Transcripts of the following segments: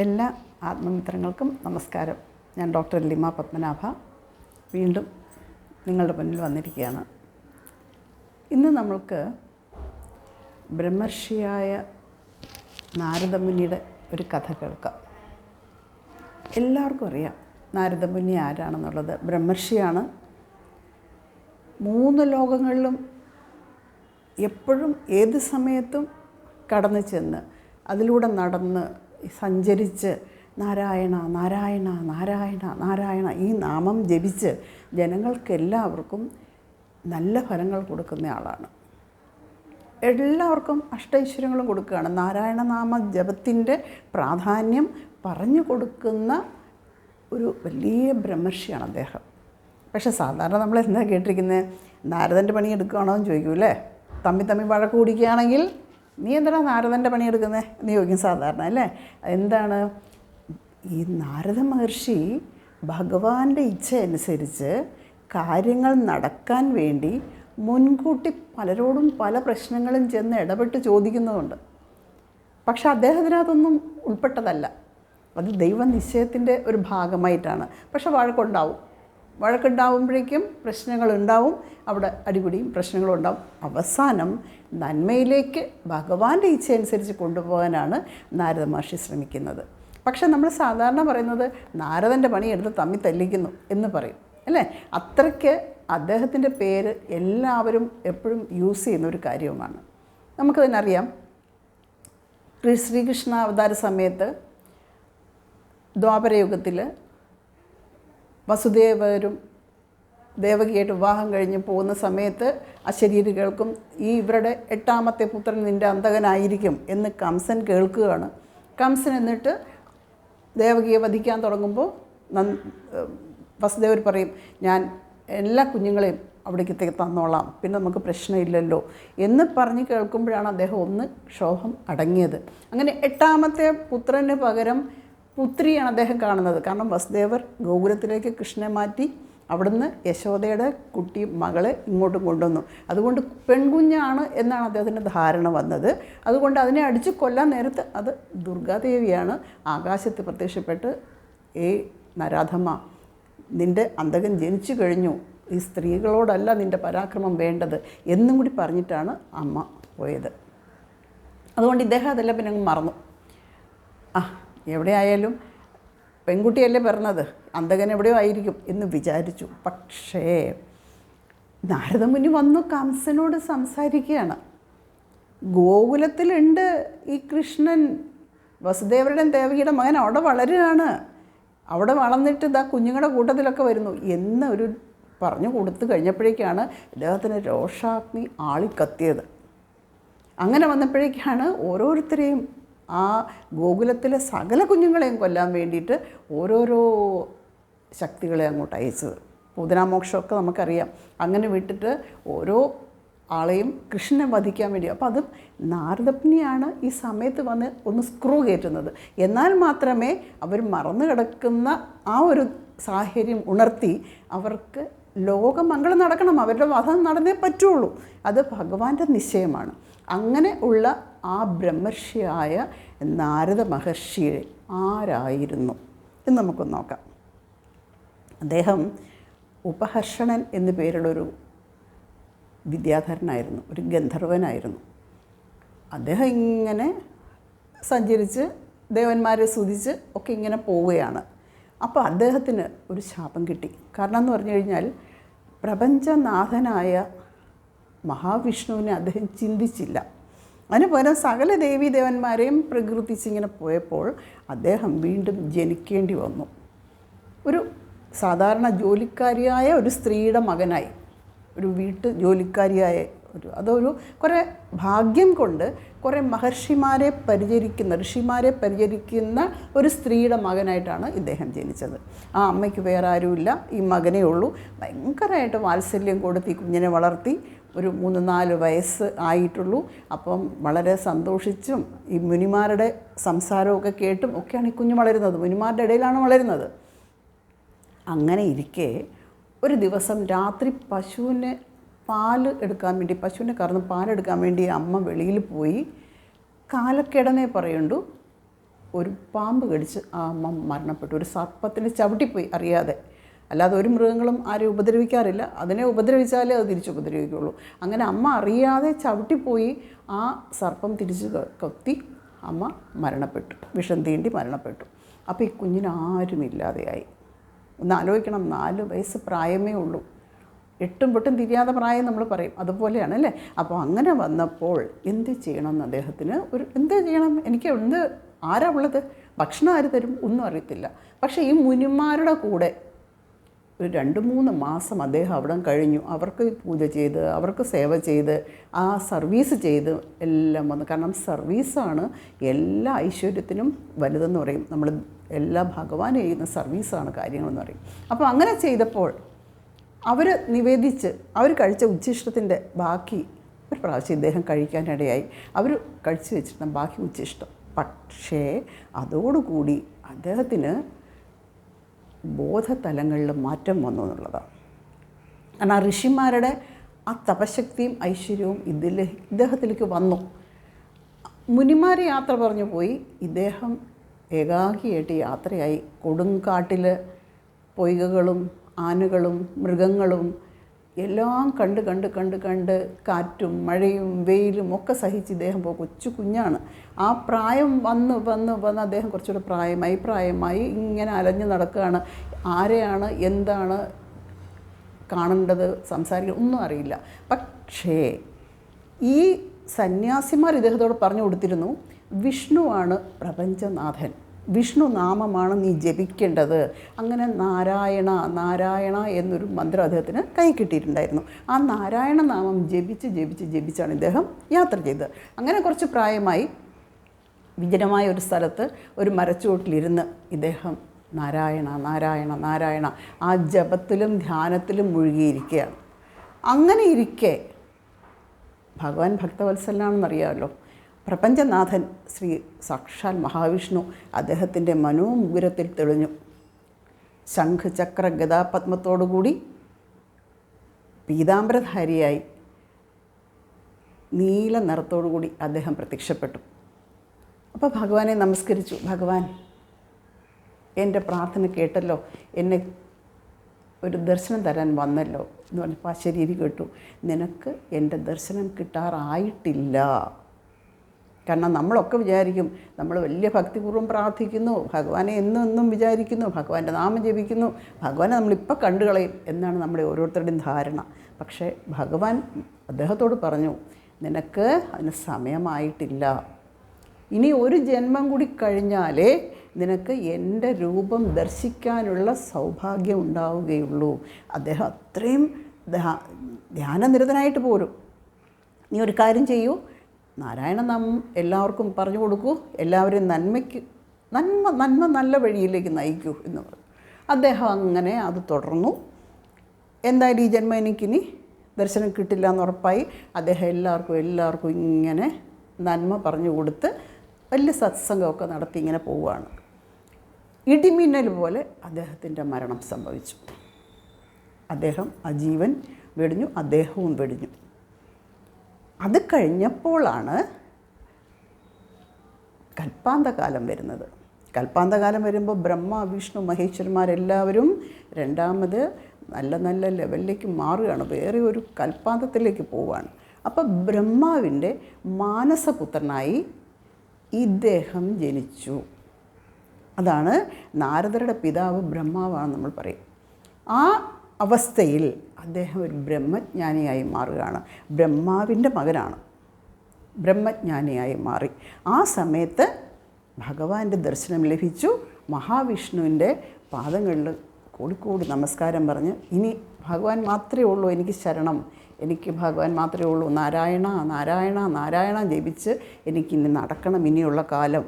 എല്ലാ ആത്മമിത്രങ്ങൾക്കും നമസ്കാരം. ഞാൻ ഡോക്ടർ ലിമ പത്മനാഭ. വീണ്ടും നിങ്ങളുടെ മുന്നിൽ വന്നിരിക്കുകയാണ്. ഇന്ന് നമ്മൾക്ക് ബ്രഹ്മർഷിയായ നാരദമുനിയുടെ ഒരു കഥ കേൾക്കാം. എല്ലാവർക്കും അറിയാം നാരദമുനി ആരാണെന്നുള്ളത്. ബ്രഹ്മർഷിയാണ്. മൂന്ന് ലോകങ്ങളിലും എപ്പോഴും ഏത് സമയത്തും കടന്നു ചെന്ന് അതിലൂടെ നടന്ന് സഞ്ചരിച്ച് നാരായണ നാരായണ നാരായണ നാരായണ ഈ നാമം ജപിച്ച് ജനങ്ങൾക്കെല്ലാവർക്കും നല്ല ഫലങ്ങൾ കൊടുക്കുന്ന ആളാണ്. എല്ലാവർക്കും അഷ്ടൈശ്വര്യങ്ങളും കൊടുക്കുകയാണ്. നാരായണ നാമ ജപത്തിന്റെ പ്രാധാന്യം പറഞ്ഞു കൊടുക്കുന്ന ഒരു വലിയ ബ്രഹ്മർഷിയാണ് അദ്ദേഹം. പക്ഷേ സാധാരണ നമ്മൾ എന്താ കേട്ടിരിക്കുന്നത്? നാരദന്റെ പണി എടുക്കുകയാണോ എന്ന് ചോദിക്കൂലേ തമ്മി തമ്മി വഴക്ക് കുടിക്കുകയാണെങ്കിൽ നീ എന്തിനാ നാരദന്റെ പണിയെടുക്കുന്നത് എന്ന് ചോദിക്കും സാധാരണ അല്ലേ? എന്താണ്? ഈ നാരദ മഹർഷി ഭഗവാന്റെ ഇച്ഛ അനുസരിച്ച് കാര്യങ്ങൾ നടക്കാൻ വേണ്ടി മുൻകൂട്ടി പലരോടും പല പ്രശ്നങ്ങളും ചെന്ന് ഇടപെട്ട് ചോദിക്കുന്നതുണ്ട്. പക്ഷെ അദ്ദേഹത്തിനകത്തൊന്നും ഉൾപ്പെട്ടതല്ല. അത് ദൈവനിശ്ചയത്തിന്റെ ഒരു ഭാഗമായിട്ടാണ്. പക്ഷെ വഴക്കുണ്ടാവും. വഴക്കുണ്ടാവുമ്പോഴേക്കും പ്രശ്നങ്ങളുണ്ടാവും. അവിടെ അടിപിടിയും പ്രശ്നങ്ങളുണ്ടാവും അവസാനം നന്മയിലേക്ക് ഭഗവാന്റെ ഇച്ഛയനുസരിച്ച് കൊണ്ടുപോകാനാണ് നാരദ മഹർഷി ശ്രമിക്കുന്നത്. പക്ഷെ നമ്മൾ സാധാരണ പറയുന്നത് നാരദന്റെ പണിയെടുത്ത് തമ്മി തല്ലിക്കുന്നു എന്ന് പറയും. അല്ലേ? അത്രയ്ക്ക് അദ്ദേഹത്തിന്റെ പേര് എല്ലാവരും എപ്പോഴും യൂസ് ചെയ്യുന്ന ഒരു കാര്യവുമാണ്. നമുക്ക് തന്നെ അറിയാം. ശ്രീകൃഷ്ണ അവതാര സമയത്ത് ദ്വാപരയുഗത്തിൽ വസുദേവരും ദേവകിയായിട്ട് വിവാഹം കഴിഞ്ഞ് പോകുന്ന സമയത്ത് അശരീരികൾക്കും ഈ ഇവരുടെ എട്ടാമത്തെ പുത്രൻ നിന്റെ അന്തകനായിരിക്കും എന്ന് കംസൻ കേൾക്കുകയാണ്. കംസൻ എന്നിട്ട് ദേവകിയെ വധിക്കാൻ തുടങ്ങുമ്പോൾ നന് വസുദേവർ പറയും ഞാൻ എല്ലാ കുഞ്ഞുങ്ങളെയും അവിടേക്ക് തന്നോളാം. പിന്നെ നമുക്ക് പ്രശ്നമില്ലല്ലോ. എന്ന് പറഞ്ഞ് കേൾക്കുമ്പോഴാണ് അദ്ദേഹം ഒന്ന് ക്ഷോഭം അടങ്ങിയത്. അങ്ങനെ എട്ടാമത്തെ പുത്രന് പകരം പുത്രിയാണ് അദ്ദേഹം കാണുന്നത്. കാരണം വസുദേവർ ഗോകുലത്തിലേക്ക് കൃഷ്ണനെ മാറ്റി അവിടുന്ന് യശോദയുടെ കുട്ടി മകളെ ഇങ്ങോട്ടും കൊണ്ടുവന്നു. അതുകൊണ്ട് പെൺകുഞ്ഞാണ് എന്നാണ് അദ്ദേഹത്തിന്റെ ധാരണ വന്നത്. അതുകൊണ്ട് അതിനെ അടിച്ച് കൊല്ലാൻ നേരത്ത് അത് ദുർഗാദേവിയാണ് ആകാശത്ത് പ്രത്യക്ഷപ്പെട്ട് ഏ നരാധമ്മ നിന്റെ അന്തകൻ ജനിച്ചു കഴിഞ്ഞു. ഈ സ്ത്രീകളോടല്ല നിന്റെ പരാക്രമം വേണ്ടത് എന്നും കൂടി പറഞ്ഞിട്ടാണ് അമ്മ പോയത്. അതുകൊണ്ട് ഇദ്ദേഹം അതെല്ലാം പിന്നെ അങ്ങ് മറന്നു. ആ എവിടെയായാലും പെൺകുട്ടിയല്ലേ പറഞ്ഞത് അന്തകൻ എവിടെയോ ആയിരിക്കും എന്ന് വിചാരിച്ചു. പക്ഷേ നാരദമുനി വന്നു കംസനോട് സംസാരിക്കുകയാണ്. ഗോകുലത്തിലുണ്ട് ഈ കൃഷ്ണൻ. വസുദേവരുടെയും ദേവകിയുടെ മകൻ അവിടെ വളരുകയാണ്. അവിടെ വളർന്നിട്ട് ഇതാ കുഞ്ഞുങ്ങളുടെ കൂട്ടത്തിലൊക്കെ വരുന്നു എന്നൊരു പറഞ്ഞു കൊടുത്തു കഴിഞ്ഞപ്പോഴേക്കാണ് ഇദ്ദേഹത്തിന് രോഷാഗ്നി ആളിക്കത്തിയത്. അങ്ങനെ വന്നപ്പോഴേക്കാണ് ഓരോരുത്തരെയും ആ ഗോകുലത്തിലെ സകല കുഞ്ഞുങ്ങളെയും കൊല്ലാൻ വേണ്ടിയിട്ട് ഓരോരോ ശക്തികളെ അങ്ങോട്ട് അയച്ചത്. പൂതനാമോക്ഷമൊക്കെ നമുക്കറിയാം. അങ്ങനെ വിട്ടിട്ട് ഓരോ ആളെയും കൃഷ്ണനെ വധിക്കാൻ വേണ്ടി. അപ്പോൾ അതും നാരദപ്നിയാണ് ഈ സമയത്ത് വന്ന് ഒന്ന് സ്ക്രൂ കയറ്റുന്നത്. എന്നാൽ മാത്രമേ അവർ മറന്നു കിടക്കുന്ന ആ ഒരു സാഹചര്യം ഉണർത്തി അവർക്ക് ലോകമംഗളം നടക്കണം. അവരുടെ വധം നടന്നേ പറ്റുള്ളൂ. അത് ഭഗവാന്റെ നിശ്ചയമാണ്. അങ്ങനെ ഉള്ള ആ ബ്രഹ്മർഷിയായ നാരദ മഹർഷി ആരായിരുന്നു എന്ന് നമുക്കൊന്ന് നോക്കാം. അദ്ദേഹം ഉപഹർഷണൻ എന്നു പേരുള്ളൊരു വിദ്യാധരനായിരുന്നു ഒരു ഗന്ധർവനായിരുന്നു. അദ്ദേഹം ഇങ്ങനെ സഞ്ചരിച്ച് ദേവന്മാരെ സ്തുതിച്ച് ഒക്കെ ഇങ്ങനെ പോവുകയാണ്. അപ്പോൾ അദ്ദേഹത്തിന് ഒരു ശാപം കിട്ടി. കാരണം എന്ന് പറഞ്ഞു കഴിഞ്ഞാൽ പ്രപഞ്ചനാഥനായ മഹാവിഷ്ണുവിനെ അദ്ദേഹം ചിന്തിച്ചില്ല. അതിന് പകരം സകല ദേവീ ദേവന്മാരെയും പ്രകീർത്തിച്ചിങ്ങനെ പോയപ്പോൾ അദ്ദേഹം വീണ്ടും ജനിക്കേണ്ടി വന്നു. ഒരു സാധാരണ ജോലിക്കാരിയായ ഒരു സ്ത്രീയുടെ മകനായി ഒരു വീട്ടു ജോലിക്കാരിയായ ഒരു അതൊരു കുറേ ഭാഗ്യം കൊണ്ട് കുറേ മഹർഷിമാരെ പരിചരിക്കുന്ന ഋഷിമാരെ പരിചരിക്കുന്ന ഒരു സ്ത്രീയുടെ മകനായിട്ടാണ് ഇദ്ദേഹം ജനിച്ചത്. ആ അമ്മയ്ക്ക് വേറെ ആരുമില്ല ഈ മകനേ ഉള്ളൂ. ഭയങ്കരമായിട്ട് വാത്സല്യം കൊടുത്ത് ഈ കുഞ്ഞിനെ വളർത്തി ഒരു മൂന്ന് നാല് വയസ്സ് ആയിട്ടുള്ളൂ. അപ്പം വളരെ സന്തോഷിച്ചും ഈ മുനിമാരുടെ സംസാരമൊക്കെ കേട്ടും ഒക്കെയാണ് ഈ കുഞ്ഞ് വളരുന്നത്. മുനിമാരുടെ ഇടയിലാണ് വളരുന്നത്. അങ്ങനെ ഇരിക്കെ ഒരു ദിവസം രാത്രി പശുവിന് പാൽ എടുക്കാൻ വേണ്ടി പശുവിനെ കറന്ന് പാലെടുക്കാൻ വേണ്ടി അമ്മ വെളിയിൽ പോയി കാലക്കിടനെ പറയുണ്ടു. ഒരു പാമ്പ് കടിച്ച് ആ അമ്മ മരണപ്പെട്ടു. ഒരു സർപ്പത്തിന് ചവിട്ടിപ്പോയി അറിയാതെ. അല്ലാതെ ഒരു മൃഗങ്ങളും ആരെയും ഉപദ്രവിക്കാറില്ല. അതിനെ ഉപദ്രവിച്ചാലേ അത് തിരിച്ച് ഉപദ്രവിക്കുള്ളൂ അങ്ങനെ അമ്മ അറിയാതെ ചവിട്ടിപ്പോയി ആ സർപ്പം തിരിച്ച് കൊത്തി അമ്മ മരണപ്പെട്ടു. വിഷം തീണ്ടി മരണപ്പെട്ടു. അപ്പോൾ ഈ കുഞ്ഞിന് ആരുമില്ലാതെയായി ഒന്ന് ആലോചിക്കണം. നാല് വയസ്സ് പ്രായമേ ഉള്ളൂ. എട്ടും പൊട്ടും തിരിയാതെ പ്രായം നമ്മൾ പറയും. അതുപോലെയാണ് അല്ലേ? അപ്പോൾ അങ്ങനെ വന്നപ്പോൾ എന്ത് ചെയ്യണമെന്ന് അദ്ദേഹത്തിന് ഒരു എന്ത് ചെയ്യണം? എനിക്ക് എന്ത് ആരാ ഉള്ളത്? ഭക്ഷണം ആര് തരും? ഒന്നും അറിയത്തില്ല. പക്ഷേ ഈ മുനിമാരുടെ കൂടെ ഒരു രണ്ട് മൂന്ന് മാസം അദ്ദേഹം അവിടെ കഴിഞ്ഞു. അവർക്ക് പൂജ ചെയ്ത് അവർക്ക് സേവ ചെയ്ത് ആ സർവീസ് ചെയ്ത് എല്ലാം വന്നു. കാരണം സർവീസാണ് എല്ലാ ഐശ്വര്യത്തിനും വലുതെന്ന് പറയും. നമ്മൾ എല്ലാ ഭഗവാൻ ചെയ്യുന്ന സർവീസാണ് കാര്യങ്ങളെന്ന് പറയും. അപ്പോൾ അങ്ങനെ ചെയ്തപ്പോൾ അവർ നിവേദിച്ച് അവർ കഴിച്ച ഉച്ചിഷ്ടത്തിന്റെ ബാക്കി ഒരു പ്രാവശ്യം ഇദ്ദേഹം കഴിക്കാനിടയായി. അവർ കഴിച്ചു വെച്ചിരുന്ന ബാക്കി ഉച്ചിഷ്ടം. പക്ഷേ അതോടുകൂടി അദ്ദേഹത്തിന് ബോധതലങ്ങളിൽ മാറ്റം വന്നു എന്നുള്ളതാണ്. കാരണം ആ ഋഷിമാരുടെ ആ തപശക്തിയും ഐശ്വര്യവും ഇതിൽ ഇദ്ദേഹത്തിലേക്ക് വന്നു. മുനിമാർ യാത്ര പറഞ്ഞു പോയി. ഇദ്ദേഹം ഏകാഗിയായിട്ട് യാത്രയായി. കൊടുങ്കാട്ടിൽ പൊയ്കകളും ആനകളും മൃഗങ്ങളും എല്ലാം കണ്ട് കണ്ട് കണ്ട് കണ്ട് കാറ്റും മഴയും വെയിലും ഒക്കെ സഹിച്ച് ഇദ്ദേഹം പോ കൊച്ചു കുഞ്ഞാണ്. ആ പ്രായം വന്ന് വന്ന് വന്ന് അദ്ദേഹം കുറച്ചുകൂടെ പ്രായമായി പ്രായമായി ഇങ്ങനെ അലഞ്ഞു നടക്കുകയാണ്. ആരെയാണ് എന്താണ് കാണേണ്ടത് സംസാരിക്കുക ഒന്നും അറിയില്ല. പക്ഷേ ഈ സന്യാസിമാർ ഇദ്ദേഹത്തോട് പറഞ്ഞു കൊടുത്തിരുന്നു വിഷ്ണുവാണ് പ്രപഞ്ചനാഥൻ. വിഷ്ണു നാമമാണ് നീ ജപിക്കേണ്ടത്. അങ്ങനെ നാരായണ നാരായണ എന്നൊരു മന്ത്രം അദ്ദേഹത്തിന് കൈ കിട്ടിയിട്ടുണ്ടായിരുന്നു. ആ നാരായണ നാമം ജപിച്ച് ജപിച്ച് ജപിച്ചാണ് ഇദ്ദേഹം യാത്ര ചെയ്തത്. അങ്ങനെ കുറച്ച് പ്രായമായി വിജനമായ ഒരു സ്ഥലത്ത് ഒരു മരച്ചുവട്ടിലിരുന്ന് ഇദ്ദേഹം നാരായണ നാരായണ നാരായണ ആ ജപത്തിലും ധ്യാനത്തിലും മുഴുകിയിരിക്കുകയാണ്. അങ്ങനെ ഇരിക്കെ ഭഗവാൻ ഭക്തവത്സലനാണെന്നറിയാമല്ലോ പ്രപഞ്ചനാഥൻ ശ്രീ സാക്ഷാൽ മഹാവിഷ്ണു അദ്ദേഹത്തിന്റെ മനോമുഗുരത്തിൽ തെളിഞ്ഞു. ശംഖ് ചക്ര ഗതാപത്മത്തോടുകൂടി പീതാംബരധാരിയായി നീല നിറത്തോടുകൂടി അദ്ദേഹം പ്രത്യക്ഷപ്പെട്ടു. അപ്പോൾ ഭഗവാനെ നമസ്കരിച്ചു. ഭഗവാൻ എന്റെ പ്രാർത്ഥന കേട്ടല്ലോ. എന്നെ ഒരു ദർശനം തരാൻ വന്നല്ലോ എന്ന് പറഞ്ഞപ്പോൾ ആ ശരീരം കേട്ടു. നിനക്ക് എന്റെ ദർശനം കിട്ടാറായിട്ടില്ല. കാരണം നമ്മളൊക്കെ വിചാരിക്കും നമ്മൾ വലിയ ഭക്തിപൂർവം പ്രാർത്ഥിക്കുന്നു ഭഗവാനെ എന്നും എന്നും വിചാരിക്കുന്നു ഭഗവാന്റെ നാമം ജപിക്കുന്നു ഭഗവാനെ നമ്മളിപ്പോൾ കണ്ടു കളയും എന്നാണ് നമ്മുടെ ഓരോരുത്തരുടെയും ധാരണ. പക്ഷേ ഭഗവാൻ അദ്ദേഹത്തോട് പറഞ്ഞു നിനക്ക് അതിന് സമയമായിട്ടില്ല. ഇനി ഒരു ജന്മം കൂടി കഴിഞ്ഞാലേ നിനക്ക് എന്റെ രൂപം ദർശിക്കാനുള്ള സൗഭാഗ്യം ഉണ്ടാവുകയുള്ളൂ. അദ്ദേഹം അത്രയും ധ്യാ- ധ്യാനനിരതനായിട്ട് പോരും. നീ ഒരു കാര്യം ചെയ്യൂ നാരായണ നാം എല്ലാവർക്കും പറഞ്ഞു കൊടുക്കൂ എല്ലാവരെയും നന്മയ്ക്ക് നന്മ നന്മ നല്ല വഴിയിലേക്ക് നയിക്കൂ എന്ന് പറഞ്ഞു. അദ്ദേഹം അങ്ങനെ അത് തുടർന്നു. എന്തായാലും ഈ ജന്മം എനിക്കിനി ദർശനം കിട്ടില്ല എന്ന് ഉറപ്പായി. അദ്ദേഹം എല്ലാവർക്കും എല്ലാവർക്കും ഇങ്ങനെ നന്മ പറഞ്ഞു കൊടുത്ത് വലിയ സത്സംഗമൊക്കെ നടത്തി ഇങ്ങനെ പോവുകയാണ്. ഇടിമിന്നൽ പോലെ അദ്ദേഹത്തിന്റെ മരണം സംഭവിച്ചു. അദ്ദേഹം ആ ജീവൻ വെടിഞ്ഞു അദ്ദേഹവും വെടിഞ്ഞു. അത് കഴിഞ്ഞപ്പോഴാണ് കൽപ്പാന്തകാലം വരുന്നത്. കൽപ്പാന്തകാലം വരുമ്പോൾ ബ്രഹ്മ വിഷ്ണു മഹേശ്വരന്മാരെല്ലാവരും രണ്ടാമത് നല്ല നല്ല ലെവലിലേക്ക് മാറുകയാണ്. വേറെ ഒരു കൽപ്പാന്തത്തിലേക്ക് പോവുകയാണ്. അപ്പം ബ്രഹ്മാവിന്റെ മാനസപുത്രനായി ഇദ്ദേഹം ജനിച്ചു. അതാണ് നാരദരുടെ പിതാവ് ബ്രഹ്മാവാണെന്ന് നമ്മൾ പറയും. ആ അവസ്ഥയിൽ അദ്ദേഹം ഒരു ബ്രഹ്മജ്ഞാനിയായി മാറുകയാണ്. ബ്രഹ്മാവിന്റെ മകനാണ്. ബ്രഹ്മജ്ഞാനിയായി മാറി. ആ സമയത്ത് ഭഗവാന്റെ ദർശനം ലഭിച്ചു. മഹാവിഷ്ണുവിന്റെ പാദങ്ങളിൽ കൂടിക്കൂടി നമസ്കാരം പറഞ്ഞ് ഇനി ഭഗവാൻ മാത്രമേ ഉള്ളൂ എനിക്ക് ശരണം. എനിക്ക് ഭഗവാൻ മാത്രമേ ഉള്ളൂ. നാരായണ നാരായണ നാരായണ ജപിച്ച് എനിക്കിനി നടക്കണം ഇനിയുള്ള കാലം.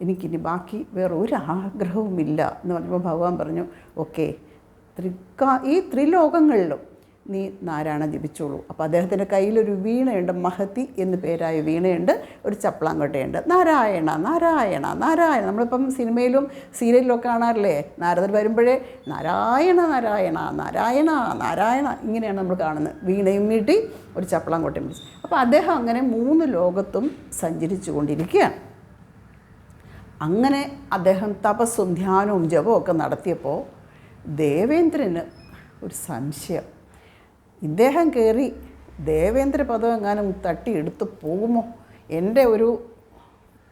എനിക്കിനി ബാക്കി വേറെ ഒരു ആഗ്രഹവുമില്ല എന്ന് പറഞ്ഞപ്പോൾ ഭഗവാൻ പറഞ്ഞു ഓക്കെ. ത്രികാ ഈ ത്രിലോകങ്ങളിലും നീ നാരായണ ജപിച്ചോളൂ. അപ്പോൾ അദ്ദേഹത്തിന്റെ കയ്യിലൊരു വീണയുണ്ട് മഹത്തി എന്ന് പേരായ വീണയുണ്ട് ഒരു ചപ്പളാങ്കോട്ടയുണ്ട്. നാരായണ നാരായണ നാരായണ. നമ്മളിപ്പം സിനിമയിലും സീരിയലിലും കാണാറില്ലേ? നാരദർ വരുമ്പോഴേ നാരായണ നാരായണ നാരായണ നാരായണ ഇങ്ങനെയാണ് നമ്മൾ കാണുന്നത്. വീണയും നീട്ടി ഒരു ചപ്പളാങ്കോട്ടയും പിടിച്ച്. അപ്പോൾ അദ്ദേഹം അങ്ങനെ മൂന്ന് ലോകത്തും സഞ്ചരിച്ചു കൊണ്ടിരിക്കുകയാണ്. അങ്ങനെ അദ്ദേഹം തപസ്സും ധ്യാനവും ജപവും ഒക്കെ നടത്തിയപ്പോൾ ദേവേന്ദ്രന് ഒരു സംശയം. ഇദ്ദേഹം കയറി ദേവേന്ദ്ര പദം എങ്ങാനും തട്ടിയെടുത്ത് പോകുമോ? എന്റെ ഒരു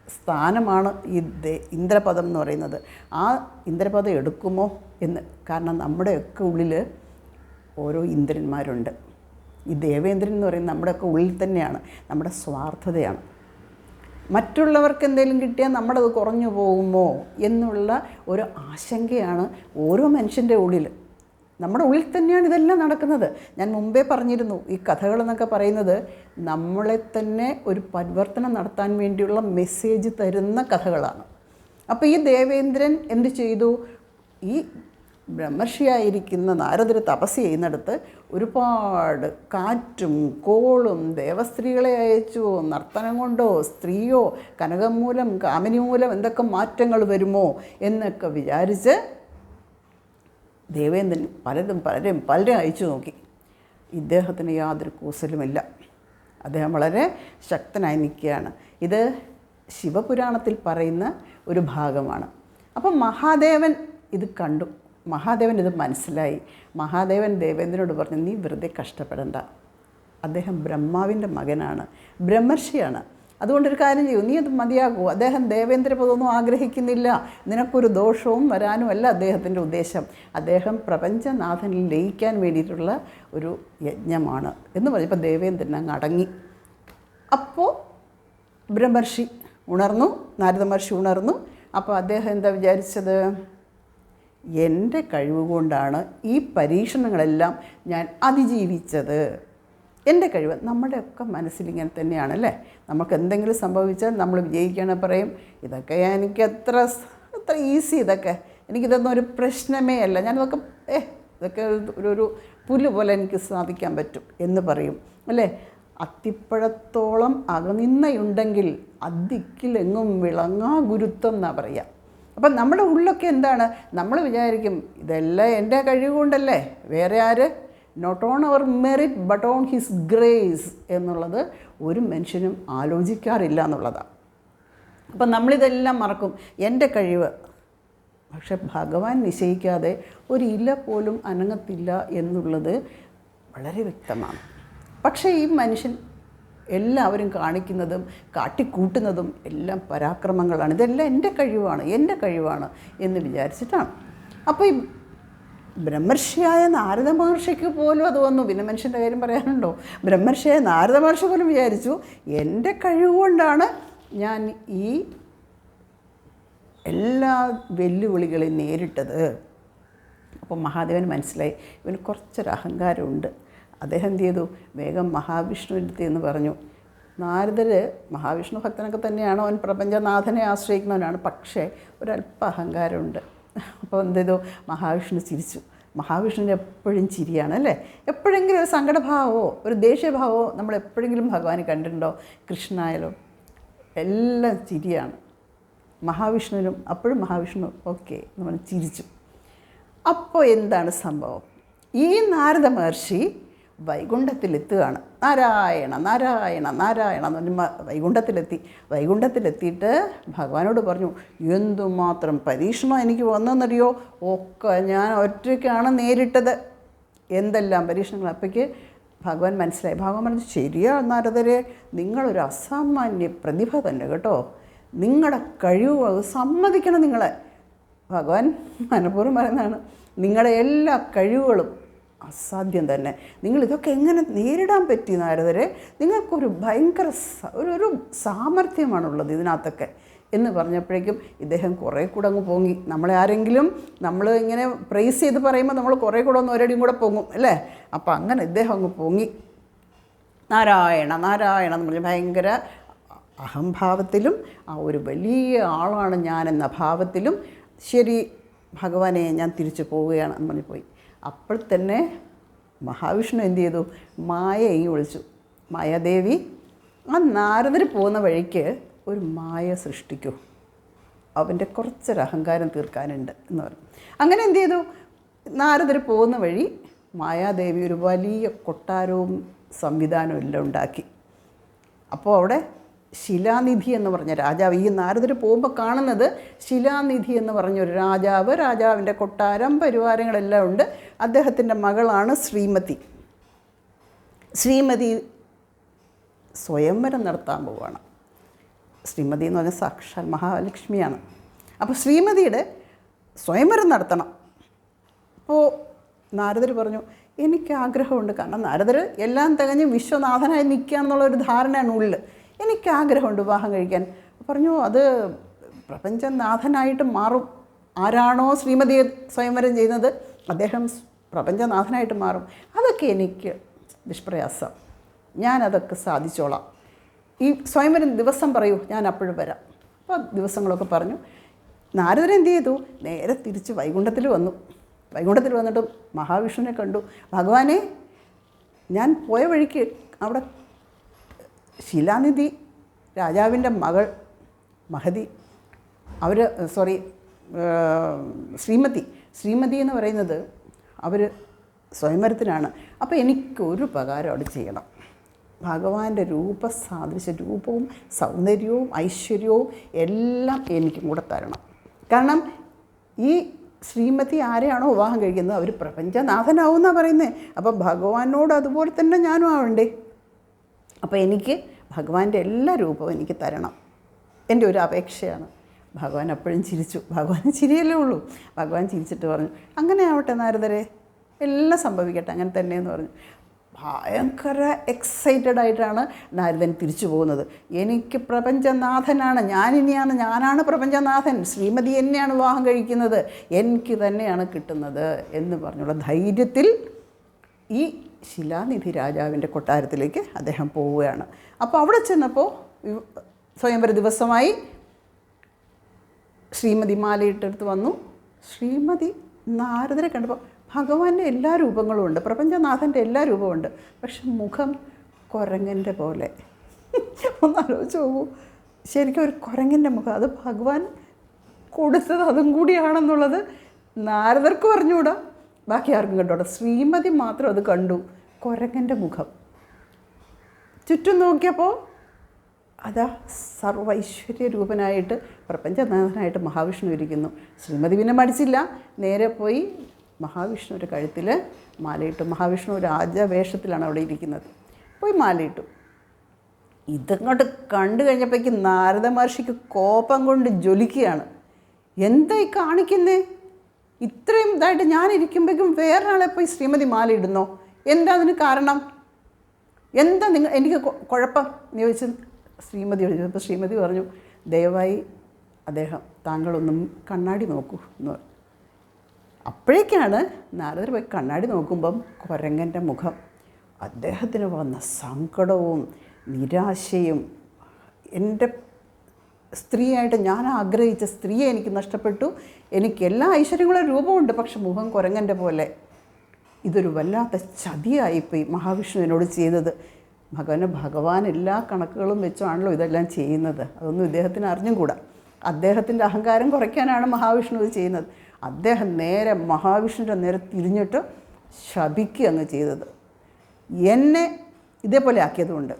സ്ഥാനമാണ് ഈ ദേ- ഇന്ദ്രപദം എന്ന് പറയുന്നത്. ആ ഇന്ദ്രപദം എടുക്കുമോ എന്ന്. കാരണം നമ്മുടെയൊക്കെ ഉള്ളിൽ ഓരോ ഇന്ദ്രന്മാരുണ്ട്. ഈ ദേവേന്ദ്രൻ എന്ന് പറയുന്നത് നമ്മുടെയൊക്കെ ഉള്ളിൽ തന്നെയാണ് നമ്മുടെ സ്വാർത്ഥതയാണ്. മറ്റുള്ളവർക്ക് എന്തെങ്കിലും കിട്ടിയാൽ നമ്മളത് കുറഞ്ഞു പോകുമോ എന്നുള്ള ഒരു ആശങ്കയാണ് ഓരോ മനുഷ്യന്റെ ഉള്ളിൽ നമ്മുടെ ഉള്ളിൽ തന്നെയാണ് ഇതെല്ലാം നടക്കുന്നത്. ഞാൻ മുമ്പേ പറഞ്ഞിരുന്നു ഈ കഥകളെന്നൊക്കെ പറയുന്നത് നമ്മളെ തന്നെ ഒരു പരിവർത്തനം നടത്താൻ വേണ്ടിയുള്ള മെസ്സേജ് തരുന്ന കഥകളാണ്. അപ്പോൾ ഈ ദേവേന്ദ്രൻ എന്ത് ചെയ്തു? ഈ ബ്രഹ്മർഷിയായിരിക്കുന്ന നാരദർ തപസ് ചെയ്യുന്നിടത്ത് ഒരുപാട് കാറ്റും കോളും ദേവസ്ത്രീകളെ അയച്ചു. നർത്തനം കൊണ്ടോ സ്ത്രീയോ കനകം മൂലം കാമിനി മൂലം എന്തൊക്കെ മാറ്റങ്ങൾ വരുമോ എന്നൊക്കെ വിചാരിച്ച് ദേവേന്ദ്രൻ പലതും പലരും പലരും അയച്ചു നോക്കി. ഇദ്ദേഹത്തിന് യാതൊരു കൂസലുമില്ല. അദ്ദേഹം വളരെ ശക്തനായി നിൽക്കുകയാണ്. ഇത് ശിവപുരാണത്തിൽ പറയുന്ന ഒരു ഭാഗമാണ്. അപ്പം മഹാദേവൻ ഇത് കണ്ടു. മഹാദേവൻ ഇത് മനസ്സിലായി. മഹാദേവൻ ദേവേന്ദ്രനോട് പറഞ്ഞു നീ വെറുതെ കഷ്ടപ്പെടണ്ട. അദ്ദേഹം ബ്രഹ്മാവിന്റെ മകനാണ്. ബ്രഹ്മർഷിയാണ്. അതുകൊണ്ടൊരു കാര്യം ചെയ്യൂ. നീ അത് മതിയാകൂ. അദ്ദേഹം ദേവേന്ദ്രപദമൊന്നും ആഗ്രഹിക്കുന്നില്ല. നിനക്കൊരു ദോഷവും വരാനും അല്ല അദ്ദേഹത്തിന്റെ ഉദ്ദേശം. അദ്ദേഹം പ്രപഞ്ചനാഥനിൽ ലയിക്കാൻ വേണ്ടിയിട്ടുള്ള ഒരു യജ്ഞമാണ് എന്ന് പറഞ്ഞപ്പോൾ ദേവേന്ദ്രൻ അങ്ങ് അടങ്ങി. അപ്പോൾ ബ്രഹ്മർഷി ഉണർന്നു നാരദ മഹർഷി ഉണർന്നു. അപ്പോൾ അദ്ദേഹം എന്താ വിചാരിച്ചത്? എന്റെ കഴിവ് കൊണ്ടാണ് ഈ പരീക്ഷണങ്ങളെല്ലാം ഞാൻ അതിജീവിച്ചത്. എന്റെ കഴിവ് നമ്മുടെയൊക്കെ മനസ്സിലിങ്ങനെ തന്നെയാണല്ലേ? നമുക്ക് എന്തെങ്കിലും സംഭവിച്ചാൽ നമ്മൾ വിജയിക്കണ പറയും. ഇതൊക്കെ എനിക്ക് അത്ര എത്ര ഈസി ഇതൊക്കെ. എനിക്കിതൊന്നും ഒരു പ്രശ്നമേ അല്ല. ഞാനിതൊക്കെ ഏ ഇതൊക്കെ ഒരു ഒരു പുല്ല് പോലെ എനിക്ക് സാധിക്കാൻ പറ്റും എന്ന് പറയും. അല്ലേ? അത്തിപ്പഴത്തോളം അകനിന്നയുണ്ടെങ്കിൽ അദിക്കിലെങ്ങും വിളങ്ങാ ഗുരുത്വം എന്നാ പറയുക അപ്പം നമ്മുടെ ഉള്ളൊക്കെ എന്താണ്? നമ്മൾ വിചാരിക്കും ഇതെല്ലാം എന്റെ കഴിവ് കൊണ്ടല്ലേ വേറെ ആര്? Not on our merit but on his grace എന്നുള്ളത് ഒരു മനുഷ്യനും ആലോചിക്കാറില്ല എന്നുള്ളതാണ്. അപ്പം നമ്മളിതെല്ലാം മറക്കും. എന്റെ കഴിവ്. പക്ഷെ ഭഗവാൻ നിശ്ചയിക്കാതെ ഒരു ഇല പോലും അനങ്ങത്തില്ല എന്നുള്ളത് വളരെ വ്യക്തമാണ്. പക്ഷേ ഈ മനുഷ്യൻ എല്ലാവരും കാണിക്കുന്നതും കാട്ടിക്കൂട്ടുന്നതും എല്ലാം പരാക്രമങ്ങളാണ്. ഇതെല്ലാം എന്റെ കഴിവാണ് എന്റെ കഴിവാണ് എന്ന് വിചാരിച്ചിട്ടാണ്. അപ്പോൾ ഈ ബ്രഹ്മർഷിയായ നാരദ മഹർഷിക്ക് പോലും അത് വന്നു. പിന്നെ മനുഷ്യന്റെ കാര്യം പറയാനുണ്ടോ? ബ്രഹ്മർഷിയായ നാരദ മഹർഷി പോലും വിചാരിച്ചു എന്റെ കഴിവുകൊണ്ടാണ് ഞാൻ ഈ എല്ലാ വെല്ലുവിളികളെയും നേരിട്ടത്. അപ്പോൾ മഹാദേവൻ മനസ്സിലായി ഇവന് കുറച്ചൊരു അഹങ്കാരമുണ്ട്. അദ്ദേഹം എന്ത് ചെയ്തു? വേഗം മഹാവിഷ്ണുവിന്റെ എന്ന് പറഞ്ഞു നാരദർ മഹാവിഷ്ണു ഭക്തനൊക്കെ തന്നെയാണ്? അവൻ പ്രപഞ്ചനാഥനെ ആശ്രയിക്കുന്നവനാണ്. പക്ഷേ ഒരല്പ അഹങ്കാരമുണ്ട്. അപ്പോൾ എന്ത് ചെയ്തു? മഹാവിഷ്ണു ചിരിച്ചു. മഹാവിഷ്ണുവിന് എപ്പോഴും ചിരിയാണ് അല്ലേ? എപ്പോഴെങ്കിലും ഒരു സങ്കടഭാവമോ ഒരു ദേഷ്യഭാവമോ നമ്മൾ എപ്പോഴെങ്കിലും ഭഗവാനെ കണ്ടിട്ടുണ്ടോ? കൃഷ്ണനായാലോ. എല്ലാം ചിരിയാണ്. മഹാവിഷ്ണുവിനും അപ്പോഴും മഹാവിഷ്ണു ഓക്കെ നമ്മൾ ചിരിച്ചു. അപ്പോൾ എന്താണ് സംഭവം? ഈ നാരദ മഹർഷി വൈകുണ്ഠത്തിലെത്തുകയാണ്. നാരായണ നാരായണ നാരായണ എന്ന് പറഞ്ഞ് വൈകുണ്ഠത്തിലെത്തി. വൈകുണ്ഠത്തിലെത്തിയിട്ട് ഭഗവാനോട് പറഞ്ഞു എന്തുമാത്രം പരീക്ഷണം എനിക്ക് വന്നെന്നറിയോ ഒക്കെ ഞാൻ ഒറ്റയ്ക്കാണ് നേരിട്ടത്. എന്തെല്ലാം പരീക്ഷണങ്ങൾ? അപ്പോഴേക്ക് ഭഗവാൻ മനസ്സിലായി. ഭഗവാൻ പറഞ്ഞു ശരിയാ നാരദരെ നിങ്ങളൊരു അസാമാന്യ പ്രതിഭ തന്നെ കേട്ടോ. നിങ്ങളുടെ കഴിവ് സമ്മതിക്കണം നിങ്ങളെ. ഭഗവാൻ മനഃപൂർവം പറയുന്നതാണ് നിങ്ങളുടെ എല്ലാ കഴിവുകളും അസാധ്യം തന്നെ. നിങ്ങൾ ഇതൊക്കെ എങ്ങനെ നേരിടാൻ പറ്റി നാരദരെ? നിങ്ങൾക്കൊരു ഭയങ്കര ഒരു ഒരു സാമർഥ്യമാണുള്ളത് ഇതിനകത്തൊക്കെ. എന്ന് പറഞ്ഞപ്പോഴേക്കും ഇദ്ദേഹം കുറേ കൂടെ അങ്ങ് പൊങ്ങി. നമ്മളെ ആരെങ്കിലും നമ്മൾ ഇങ്ങനെ പ്രൈസ് ചെയ്ത് പറയുമ്പോൾ നമ്മൾ കുറേ കൂടെ ഒന്ന് ഒരടിയും കൂടെ പൊങ്ങും അല്ലേ? അപ്പോൾ അങ്ങനെ ഇദ്ദേഹം അങ്ങ് പൊങ്ങി. നാരായണ നാരായണ എന്ന് പറഞ്ഞ് ഭയങ്കര അഹംഭാവത്തിലും ആ ഒരു വലിയ ആളാണ് ഞാനെന്ന ഭാവത്തിലും ശരി ഭഗവാനെ ഞാൻ തിരിച്ചു പോവുകയാണ് എന്ന് പറഞ്ഞ് പോയി. അപ്പോൾ തന്നെ മഹാവിഷ്ണു എന്തു ചെയ്തു? മായയെ വിളിച്ചു. മായാദേവി ആ നാരദർ പോകുന്ന വഴിക്ക് ഒരു മായ സൃഷ്ടിക്കൂ. അവന്റെ കുറച്ചൊരു അഹങ്കാരം തീർക്കാനുണ്ട് എന്ന് പറഞ്ഞു. അങ്ങനെ എന്തു ചെയ്തു? നാരദർ പോകുന്ന വഴി മായാദേവി ഒരു വലിയ കൊട്ടാരവും സംവിധാനവും എല്ലാം ഉണ്ടാക്കി. അപ്പോൾ അവിടെ ശിലാനിധി എന്ന് പറഞ്ഞ രാജാവ് ഈ നാരദർ പോകുമ്പോൾ കാണുന്നത് ശിലാനിധി എന്ന് പറഞ്ഞൊരു രാജാവ് രാജാവിന്റെ കൊട്ടാരം പരിവാരങ്ങളെല്ലാം ഉണ്ട്. അദ്ദേഹത്തിന്റെ മകളാണ് ശ്രീമതി. ശ്രീമതി സ്വയംവരം നടത്താൻ പോവുകയാണ് ശ്രീമതി എന്ന് പറഞ്ഞാൽ സാക്ഷാൽ മഹാലക്ഷ്മിയാണ്. അപ്പോൾ ശ്രീമതിയുടെ സ്വയംവരം നടത്തണം. അപ്പോൾ നാരദർ പറഞ്ഞു എനിക്ക് ആഗ്രഹമുണ്ട് കാരണം നാരദർ എല്ലാം തികഞ്ഞ് വിശ്വനാഥനായി നിൽക്കുക എന്നുള്ളൊരു ധാരണയാണ് ഉള്ളിൽ എനിക്ക് ആഗ്രഹമുണ്ട് വിവാഹം കഴിക്കാൻ. പറഞ്ഞു അത് പ്രപഞ്ചനാഥനായിട്ട് മാറും. ആരാണോ ശ്രീമതിയെ സ്വയംവരം ചെയ്യുന്നത്? അദ്ദേഹം പ്രപഞ്ചനാഥനായിട്ട് മാറും. അതൊക്കെ എനിക്ക് നിഷ്പ്രയാസം. ഞാനതൊക്കെ സാധിച്ചോളാം. ഈ സ്വയംവരം ദിവസം പറയൂ ഞാൻ അപ്പോഴും വരാം. അപ്പോൾ ദിവസങ്ങളൊക്കെ പറഞ്ഞു. നാരദൻ എന്ത് ചെയ്തു? നേരെ തിരിച്ച് വൈകുണ്ഠത്തിൽ വന്നു. വൈകുണ്ഠത്തിൽ വന്നിട്ട് മഹാവിഷ്ണുവിനെ കണ്ടു. ഭഗവാനെ ഞാൻ പോയ വഴിക്ക് അവിടെ ശിലാനിധി രാജാവിന്റെ മകൾ മഹതി അവർ സോറി ശ്രീമതി ശ്രീമതി എന്ന് പറയുന്നത് അവർ സ്വയംവരത്തിനാണ്. അപ്പോൾ എനിക്കൊരു ഉപകാരം അവിടെ ചെയ്യണം. ഭഗവാന്റെ രൂപ രൂപസാദൃശ്യ രൂപവും സൗന്ദര്യവും ഐശ്വര്യവും എല്ലാം എനിക്കും കൂടെ തരണം. കാരണം ഈ ശ്രീമതി ആരെയാണോ വിവാഹം കഴിക്കുന്നത്? അവർ പ്രപഞ്ചനാഥനാവും എന്നാണ് പറയുന്നത് അപ്പം ഭഗവാനോട് അതുപോലെ തന്നെ ഞാനും ആവണ്ടേ? അപ്പോൾ എനിക്ക് ഭഗവാന്റെ എല്ലാ രൂപവും എനിക്ക് തരണം. എന്റെ ഒരു അപേക്ഷയാണ്. ഭഗവാൻ അപ്പോഴും ചിരിച്ചു. ഭഗവാൻ ചിരിയല്ലേ ഉള്ളൂ. ഭഗവാൻ ചിരിച്ചിട്ട് പറഞ്ഞു അങ്ങനെ ആവട്ടെ നാരദരെ എല്ലാം സംഭവിക്കട്ടെ അങ്ങനെ തന്നെയെന്ന് പറഞ്ഞു. ഭയങ്കര എക്സൈറ്റഡ് ആയിട്ടാണ് നാരദൻ തിരിച്ചു പോകുന്നത്. എനിക്ക് പ്രപഞ്ചനാഥനാണ് ഞാനിനിയാണ് ഞാനാണ് പ്രപഞ്ചനാഥൻ ശ്രീമതി എന്നെയാണ് വിവാഹം കഴിക്കുന്നത് എനിക്ക് തന്നെയാണ് കിട്ടുന്നത് എന്ന് പറഞ്ഞുള്ള ധൈര്യത്തിൽ ഈ ശിലാനിധി രാജാവിന്റെ കൊട്ടാരത്തിലേക്ക് അദ്ദേഹം പോവുകയാണ്. അപ്പോൾ അവിടെ ചെന്നപ്പോൾ സ്വയംവര ദിവസമായി ശ്രീമതി മാലയിട്ടെടുത്ത് വന്നു. ശ്രീമതി നാരദരെ കണ്ടപ്പോൾ ഭഗവാന്റെ എല്ലാ രൂപങ്ങളും ഉണ്ട്. പ്രപഞ്ചനാഥന്റെ എല്ലാ രൂപവും ഉണ്ട്. പക്ഷെ മുഖം കുരങ്ങന്റെ പോലെ. ഒന്ന് ആലോചിച്ച് നോക്കൂ. ശരിക്കും ഒരു കുരങ്ങന്റെ മുഖം. അത് ഭഗവാൻ കൊടുത്തത് അതും കൂടിയാണെന്നുള്ളത് നാരദർക്ക് പറഞ്ഞുകൂടാ ബാക്കി ആർക്കും കണ്ടോടാ. ശ്രീമതി മാത്രം അത് കണ്ടു. കുരങ്ങന്റെ മുഖം. ചുറ്റും നോക്കിയപ്പോൾ അതാ സർവൈശ്വര്യ രൂപനായിട്ട് പ്രപഞ്ചനാഥനായിട്ട് മഹാവിഷ്ണു ഇരിക്കുന്നു. ശ്രീമതി പിന്നെ മടിച്ചില്ല. നേരെ പോയി മഹാവിഷ്ണുവിന്റെ കഴുത്തിൽ മാലയിട്ടു. മഹാവിഷ്ണു രാജവേഷത്തിലാണ് അവിടെ ഇരിക്കുന്നത്. പോയി മാലയിട്ടു. ഇതങ്ങോട്ട് കണ്ടു കഴിഞ്ഞപ്പോഴേക്ക് നാരദ മഹർഷിക്ക് കോപം കൊണ്ട് ജ്വലിക്കുകയാണ്. എന്തായി കാണിക്കുന്നേ? ഇത്രയും ഇതായിട്ട് ഞാൻ ഇരിക്കുമ്പോഴേക്കും വേറൊരാളെ പോയി ശ്രീമതി മാല ഇടുന്നോ എന്താ അതിന് കാരണം? എന്താ നിങ്ങൾ എനിക്ക് കുഴപ്പം? എന്ന് ശ്രീമതി അപ്പോൾ ശ്രീമതി പറഞ്ഞു ദയവായി അദ്ദേഹം താങ്കളൊന്നും കണ്ണാടി നോക്കൂ എന്ന് പറഞ്ഞു. അപ്പോഴേക്കാണ് നാരദർ പോയി കണ്ണാടി നോക്കുമ്പം കുരങ്ങന്റെ മുഖം അദ്ദേഹത്തിന് വന്ന സങ്കടവും നിരാശയും. എന്റെ സ്ത്രീയായിട്ട് ഞാൻ ആഗ്രഹിച്ച സ്ത്രീയെ എനിക്ക് നഷ്ടപ്പെട്ടു. എനിക്ക് എല്ലാ ഐശ്വര്യങ്ങളും രൂപമുണ്ട് പക്ഷെ മുഖം കുരങ്ങന്റെ പോലെ. ഇതൊരു വല്ലാത്ത ചതിയായിപ്പോയി മഹാവിഷ്ണുവിനോട് ചെയ്തത്. ഭഗവാന് ഭഗവാൻ എല്ലാ കണക്കുകളും വെച്ചാണല്ലോ ഇതെല്ലാം ചെയ്യുന്നത്. അതൊന്നും ഇദ്ദേഹത്തിന് അറിഞ്ഞും കൂടാ അദ്ദേഹത്തിന്റെ അഹങ്കാരം കുറയ്ക്കാനാണ് മഹാവിഷ്ണു ഇത് ചെയ്യുന്നത്. അദ്ദേഹം നേരെ മഹാവിഷ്ണുവിന്റെ നേരെ തിരിഞ്ഞിട്ട് ശപിക്കുക അങ്ങ് ചെയ്തത്. എന്നെ ഇതേപോലെ ആക്കിയതുകൊണ്ട്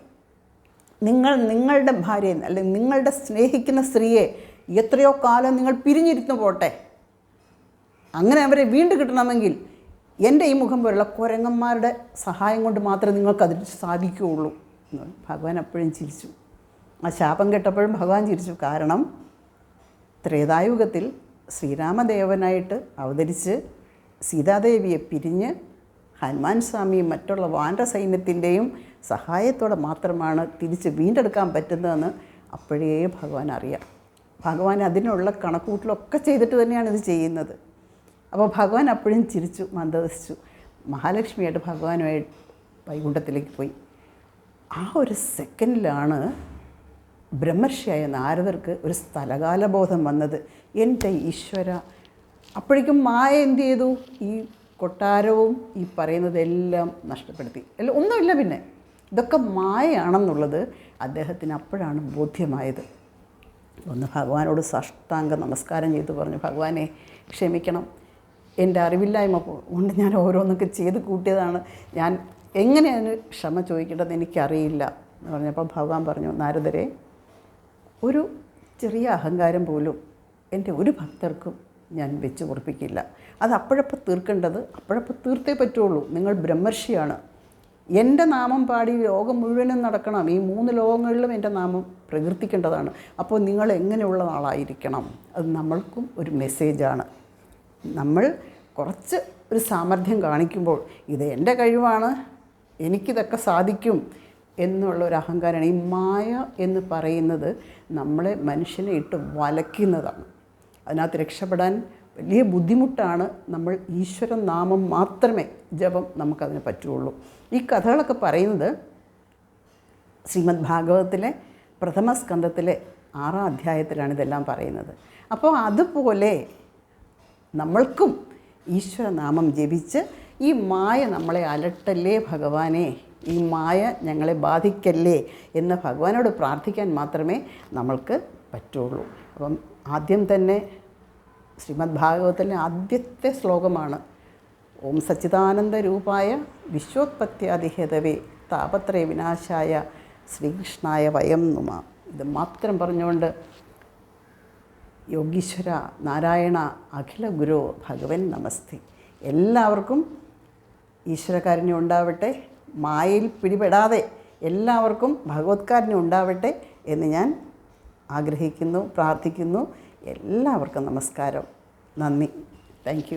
നിങ്ങൾ നിങ്ങളുടെ ഭാര്യയെ അല്ലെങ്കിൽ നിങ്ങളുടെ സ്നേഹിക്കുന്ന സ്ത്രീയെ എത്രയോ കാലം നിങ്ങൾ പിരിഞ്ഞിരുന്നു പോട്ടെ. അങ്ങനെ അവരെ വീണ്ടും കിട്ടണമെങ്കിൽ എന്റെ ഈ മുഖം പോലുള്ള കുരങ്ങന്മാരുടെ സഹായം കൊണ്ട് മാത്രമേ നിങ്ങൾക്കതിൽ സാധിക്കുകയുള്ളൂ എന്ന്. ഭഗവാൻ അപ്പോഴും ചിരിച്ചു. ആ ശാപം കേട്ടപ്പോഴും ഭഗവാൻ ചിരിച്ചു. കാരണം ത്രേതായുഗത്തിൽ ശ്രീരാമദേവനായിട്ട് അവതരിച്ച് സീതാദേവിയെ പിരിഞ്ഞ് ഹനുമാൻ സ്വാമിയും മറ്റുള്ള വാൻഡ സൈന്യത്തിന്റെയും സഹായത്തോടെ മാത്രമാണ് തിരിച്ച് വീണ്ടെടുക്കാൻ പറ്റുന്നതെന്ന് അപ്പോഴേ ഭഗവാൻ അറിയാം. ഭഗവാൻ അതിനുള്ള കണക്കൂട്ടലൊക്കെ ചെയ്തിട്ട് തന്നെയാണ് ഇത് ചെയ്യുന്നത്. അപ്പോൾ ഭഗവാൻ അപ്പോഴും ചിരിച്ചു മന്ദവസിച്ചു മഹാലക്ഷ്മിയായിട്ട് ഭഗവാനുമായി വൈകുണ്ഠത്തിലേക്ക് പോയി. ആ ഒരു സെക്കൻഡിലാണ് ബ്രഹ്മർഷിയായ നാരദർക്ക് ഒരു സ്ഥലകാലബോധം വന്നത്. എന്റെ ഈശ്വര അപ്പോഴേക്കും മായ എന്ത് ചെയ്തു? ഈ കൊട്ടാരവും ഈ പറയുന്നതെല്ലാം നഷ്ടപ്പെടുത്തി. അല്ല ഒന്നുമില്ല പിന്നെ. ഇതൊക്കെ മായയാണെന്നുള്ളത് അദ്ദേഹത്തിന് അപ്പോഴാണ് ബോധ്യമായത്. ഒന്ന് ഭഗവാനോട് സാഷ്ടാംഗ നമസ്കാരം ചെയ്തു പറഞ്ഞു ഭഗവാനെ ക്ഷമിക്കണം. എന്റെ അറിവില്ലായ്മ കൊണ്ട് ഞാൻ ഓരോന്നൊക്കെ ചെയ്ത് കൂട്ടിയതാണ്. ഞാൻ എങ്ങനെയാണ് ക്ഷമ ചോദിക്കേണ്ടത് എനിക്കറിയില്ല എന്ന് പറഞ്ഞപ്പോൾ ഭഗവാൻ പറഞ്ഞു നാരദരെ ഒരു ചെറിയ അഹങ്കാരം പോലും എന്റെ ഒരു ഭക്തർക്കും ഞാൻ വെച്ച് ഉറപ്പിക്കില്ല. അത് അപ്പോഴപ്പോൾ തീർക്കേണ്ടത് അപ്പോഴപ്പോൾ തീർത്തേ പറ്റുള്ളൂ. നിങ്ങൾ ബ്രഹ്മർഷിയാണ്. എന്റെ നാമം പാടി ലോകം മുഴുവനും നടക്കണം. ഈ മൂന്ന് ലോകങ്ങളിലും എന്റെ നാമം പ്രകീർത്തിക്കേണ്ടതാണ്. അപ്പോൾ നിങ്ങൾ എങ്ങനെയുള്ള ആളായിരിക്കണം? അത് നമ്മൾക്കും ഒരു മെസ്സേജാണ് നമ്മൾ കുറച്ച് ഒരു സാമർഥ്യം കാണിക്കുമ്പോൾ ഇത് എന്റെ കഴിവാണ് എനിക്കിതൊക്കെ സാധിക്കും എന്നുള്ള ഒരു അഹങ്കാരമാണ്. ഈ മായ എന്ന് പറയുന്നത് നമ്മളെ മനുഷ്യനെ ഇട്ട് വലയ്ക്കുന്നതാണ്. അതിനകത്ത് രക്ഷപ്പെടാൻ വലിയ ബുദ്ധിമുട്ടാണ് നമ്മൾ ഈശ്വര നാമം മാത്രമേ ജപം നമുക്കതിന് പറ്റുള്ളൂ. ഈ കഥകളൊക്കെ പറയുന്നത് ശ്രീമദ് ഭാഗവതത്തിലെ പ്രഥമ സ്കന്ധത്തിലെ ആറാം അധ്യായത്തിലാണ് ഇതെല്ലാം പറയുന്നത്. അപ്പോൾ അതുപോലെ നമ്മൾക്കും ഈശ്വരനാമം ജപിച്ച് ഈ മായ നമ്മളെ അലട്ടല്ലേ ഭഗവാനെ? ഈ മായ ഞങ്ങളെ ബാധിക്കല്ലേ എന്ന് ഭഗവാനോട് പ്രാർത്ഥിക്കാൻ മാത്രമേ നമ്മൾക്ക് പറ്റുള്ളൂ. അപ്പം ആദ്യം തന്നെ ശ്രീമദ് ഭാഗവതത്തിലെ ആദ്യത്തെ ശ്ലോകമാണ്. ഓം സച്ചിദാനന്ദ രൂപായ വിശ്വോത്പത്യാദിഹേതവേ താപത്രയ വിനാശായ ശ്രീകൃഷ്ണായ വയം നുമ. ഇത് മാത്രം പറഞ്ഞുകൊണ്ട് യോഗീശ്വര നാരായണ അഖില ഗുരു ഭഗവൻ നമസ്തേ. എല്ലാവർക്കും ഈശ്വരകാരുണ്യം ഉണ്ടാവട്ടെ മായയിൽ പിടിപെടാതെ എല്ലാവർക്കും ഭഗവത്കാരുണ്യം ഉണ്ടാവട്ടെ എന്ന് ഞാൻ ആഗ്രഹിക്കുന്നു പ്രാർത്ഥിക്കുന്നു. എല്ലാവർക്കും നമസ്കാരം. നന്ദി. താങ്ക്